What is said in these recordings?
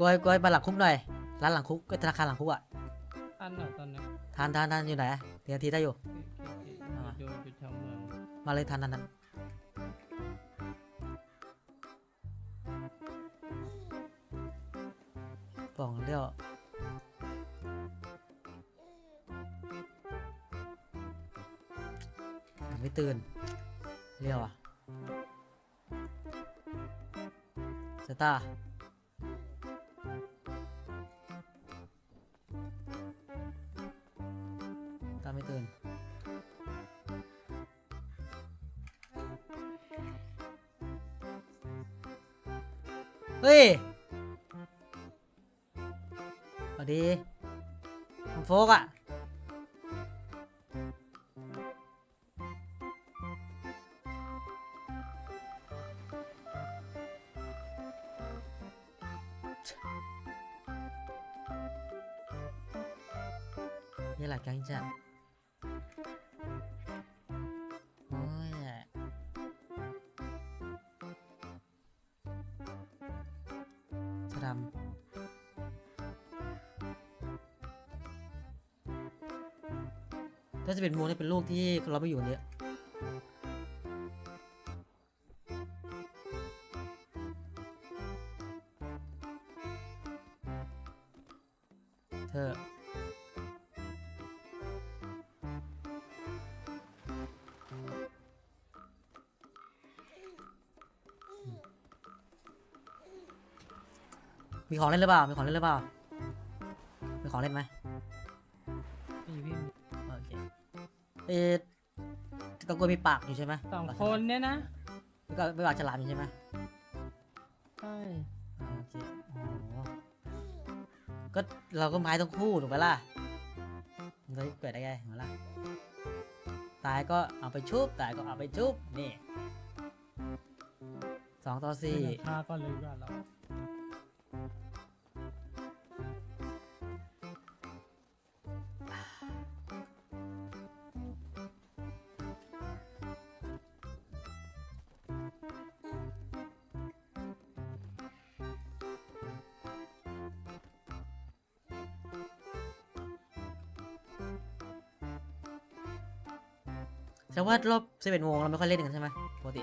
กอยกอยมาหลังคุกหน่อย ร้านหลังคุกก็ธนาคารหลังคุกอะอันเหรอตอนนี้ทานทานทานอยู่ไหนเดี๋ยวนาทีได้อยู่อ่าโดนอยู่แถวเมืองมาเลยทานทานทานป่องเลี้ยวยังไม่ตื่นเลี้ยวอะเซต้า เฮ้ยสวัสดีน้องโฟกอะนี่แหละแกังจัด ถ้าจะเป็นโมงนี่เป็นลูกที่เราไม่อยู่เนี่ยเธอมีของเล่นหรือเปล่า มีของเล่นหรือเปล่า มีของเล่นไหม เอ๊ะตะโกนมีปากอยู่ใช่ไหมสองปากคนฉลามเนี่ยนะไม่ก็ไม่ปากฉลามอยู่ใช่ไหมใช่อ่าโอเคโอ้โหก็เราก็ไม้ต้องคู่ถูกไหมล่ะมันจะเกิดได้ไงเห็นไหมล่ะตายก็เอาไปชุบตายก็เอาไปชุบนี่สองต่อสี่ ฆ่าก็เลยว่าเรา แสดงว่ารอบสิบเอ็ดโมงเราไม่ค่อยเล่นกันใช่ไหมปกติ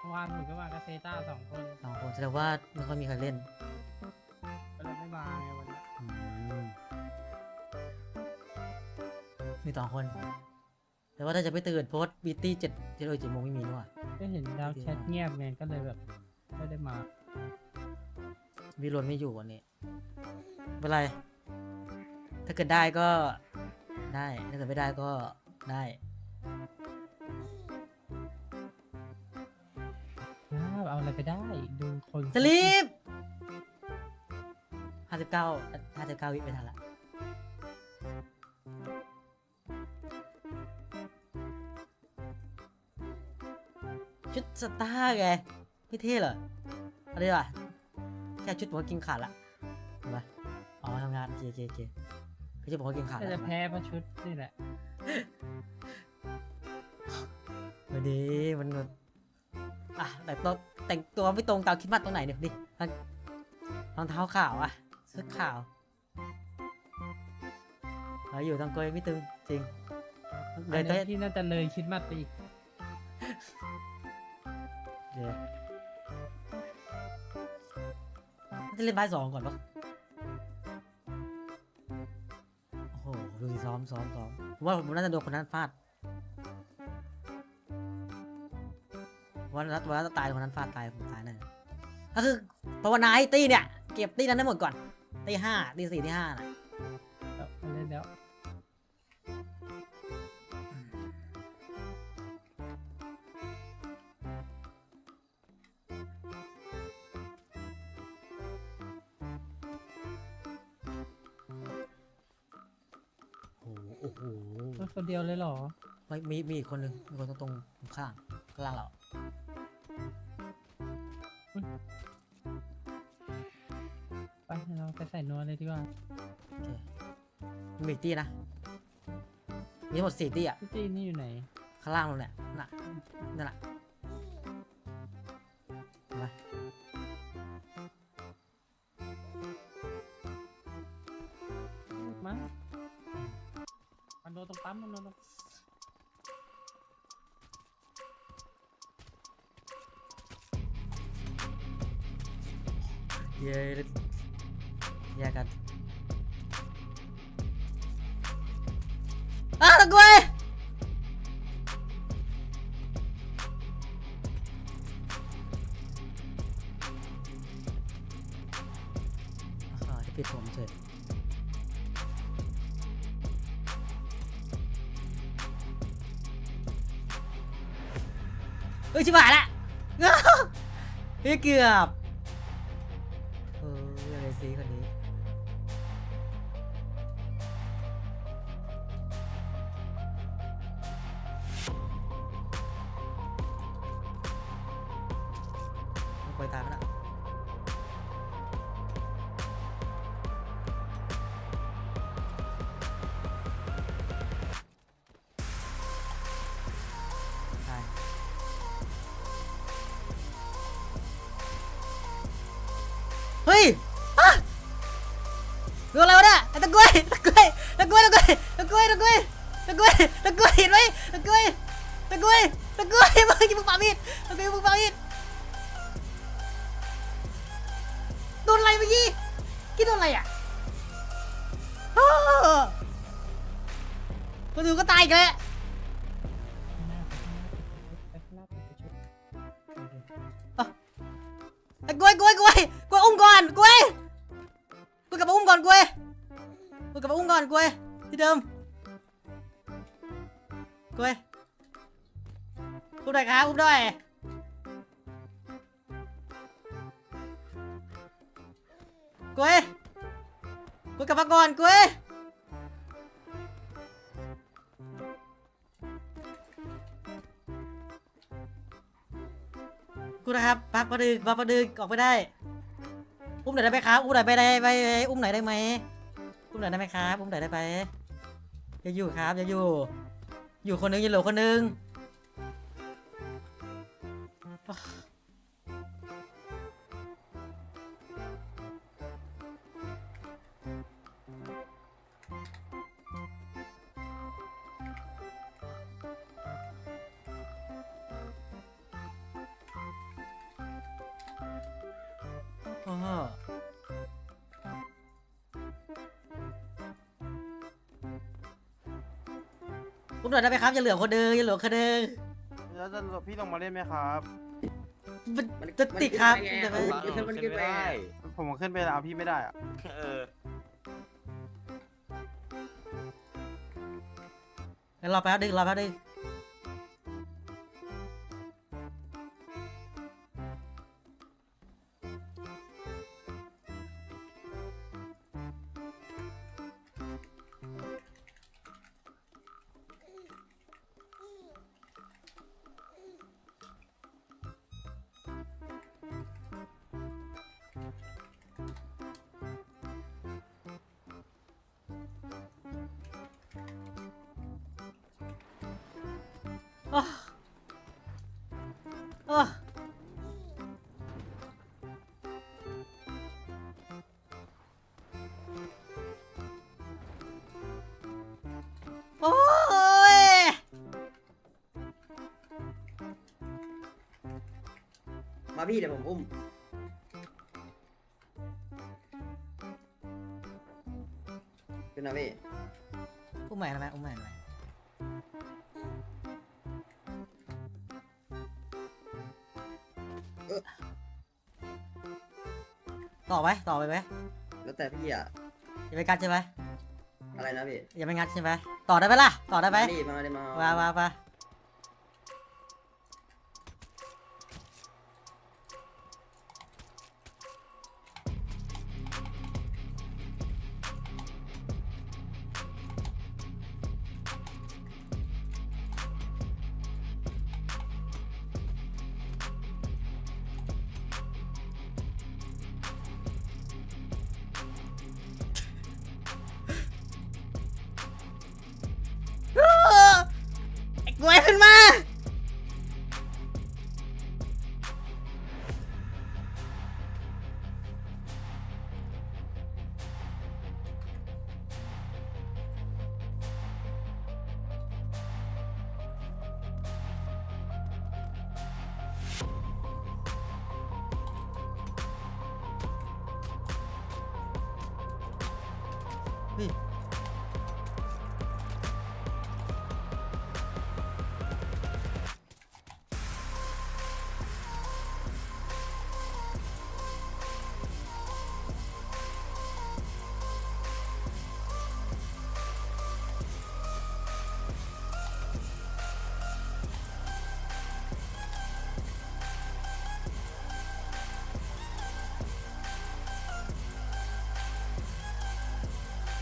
เมื่อวานผมก็มากับเซต้าสองคนสองคนแสดงว่าไม่ค่อยมีใครเล่นก็เลยไม่มาไงวันนี้อืมมีสองคน แต่ว่าถ้าจะไปตื่นโพสบีตี้เจ็ดเจ็ดโมงเจ็ดโมงไม่มีนี่หว่าก็เห็นดาวแชทเงียบไงก็เลยแบบไม่ได้มาวิรนไม่อยู่วันนี้ไม่เป็นไร ถ้าเกิดได้ก็ได้ ถ้าเกิดไม่ได้ก็ได้ เอาอะไรไปได้ ดูคนสลีปห้าสิบเก้าห้าสิบเก้าวิไม่ทันละชุดสตาร์ไงไม่เท่เหรออะไรวะแค่ชุดผมก็กินขาดละเห็นปะอ๋อทำงานโอเคโอเคโอเคคือชุดผมก็กินขาดก็ละจะแพ้เพราะชุดนี่แหละ วันนี้มันแบบอะแต่ตัว แต่งตัวไม่ตรงตามคิดมัดตรงไหนเนี่ยดิรองรองเท้าขาวอะเสื้อขาวเอาอยู่ตังโกยไม่ตึงจริงเลอัยนเต้นี้ที่น่าจะเลยคิดมาไปอีกเดี๋ยวจะเล่นบายสองก่อนปะโอ้โห ดูสิซ้อมซ้อมซ้อมผมว่าผมน่าจะโดนคนนั้นฟาด วันนั้นวันนั้นตายคนนั้นฟาดตายผมตายแน่ก็คือภาวนาให้ตีเนี่ย เก็บตีนั้นได้หมดก่อนตีห้าตีสี่ตีห้าน่ะแล้วเอาเล่นแล้วโอ้โหโอ้โหเออคนเดียวเลยเหรอ ไม่มีมีอีกคนหนึ่งมีคนตรงตรงข้างข้างล่างเรา ไปใส่นัวเลยดีกว่ามีตี้นะมีทั้งหมดสี่ตี้อะพี่ตีนี่อยู่ไหน ข้างล่างเราเนี่ยน่ะนั่นแหละมามมามันโดนตรงปั๊มมันโดนรงเย้ Dạ, ra kênh à thằng quê! 아 햇빛 검색 ơi chứ phải lại thế kìa! Ừ giờ cái gì còn đấy กล้วยตะกล้วยตะกล้วยตะกล้วยตะกล้วยตะกล้วยตะกล้วยตะกล้วยเห็นไหมตะกล้วยตะกล้วยตะกล้วยมึงมึงปามีดตะกล้วยมึงปามีดโดนอะไรเมื่อกี้กี้โดนอะไรอะอ้าวคนอื่นก็ตายอีกแล้วกล้วยกล้วยกล้วยกล้วยอุ้มก่อนกล้วยกล้วยกลับมาอุ้มก่อนกล้วย กูกลับมาอุ้มก่อนกล้วยที่เดิมกล้วยอุ้มหน่อยครับอุ้มหน่อยกล้วยกล้วยกลับมาก่อนกล้วยกูนะครับปักประดึกปักประดึกออกไปได้ อุ้มหน่อยได้ไหมครับ อุ้มหน่อยไปได้ไปอุ้มหน่อยได้ไหม มหน่อยได้ไหมครับอุ้มหน่อยได้ไปอย่าอยู่ครับอย่าอยู่ อยู่คนนึงอย่าหลคนนึง อุ้มหน่อยได้ไหมครับอย่าเหลือคนนึงอย่าเหลือคนนึงแล้วจะพี่ลงมาเล่นไหมครับ มันจะติดครับมันเดี๋ยวขึ้ไปนได้ไงมันขึ้นไปไงผมขึ้นไปแล้วพี่ไม่ได้อะเออเดี๋ยวรอแป๊บนึงรอแป๊บนึง มาพี่เดี๋ยวผมอุ้ม ขึ้นนะพี่ อุ้มใหม่ทำไมอุ้มใหม่ทำไมต่อไหมต่อไปไหมแล้วแต่พี่อะ อย่าไปงัดใช่ไหมอะไรนะพี่อย่าไปงัดใช่ไหมต่อได้ไหมล่ะ ต่อได้ไหมมาดิมาดิมามามามา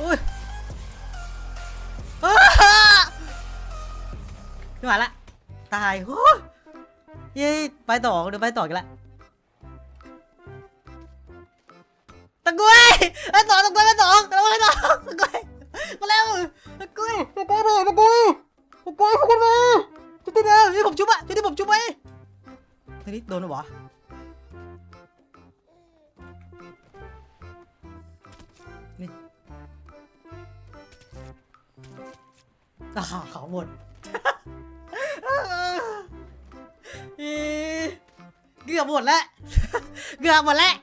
อุ้ยขึ้นมาละ ตายโอ้ยเย้ไปต่อเดี๋ยวไปต่อกันละตะกุยไปต่อตะกุยไปต่อแล้วไปต่อตะกุยมาแล้วตะกุยตะกุยเลยตะกุยตะกุยขึ้นมาจุดที่เดิมนี่ผมชุบอะจุดที่ผมชุบไว้ทีนี้โดนหรอ อ่าเขาหมดอีเกือบหมดแล้ว เกือบหมดแล้ว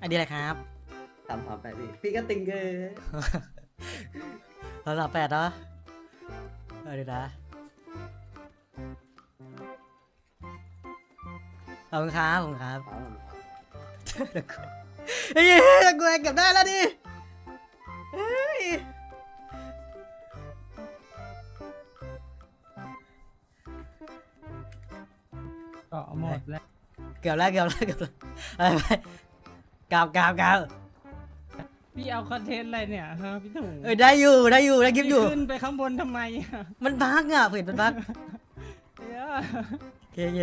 อันนี้อะไรครับสามสามแปดพี่พี่ก็ตึงเกินเราหลับแปดเนาะเอาดีนะขอบคุณครับขอบคุณครับ เฮ้ยกูเก็บได้แล้วดิเฮ้ยเกาะหมดแล้วเกือบแล้วเกือบแล้วเกือบแล้วไรไปกราบกราบกราบพี่เอาคอนเทนต์อะไรเนี่ยฮะพี่ถุงเออได้อยู่ได้อยู่ได้คลิปอยู่ ขึ้นไปข้างบนทำไมอะมันบั๊กอะเห็นมันบั๊กเดี๋ยวโอเคโอเค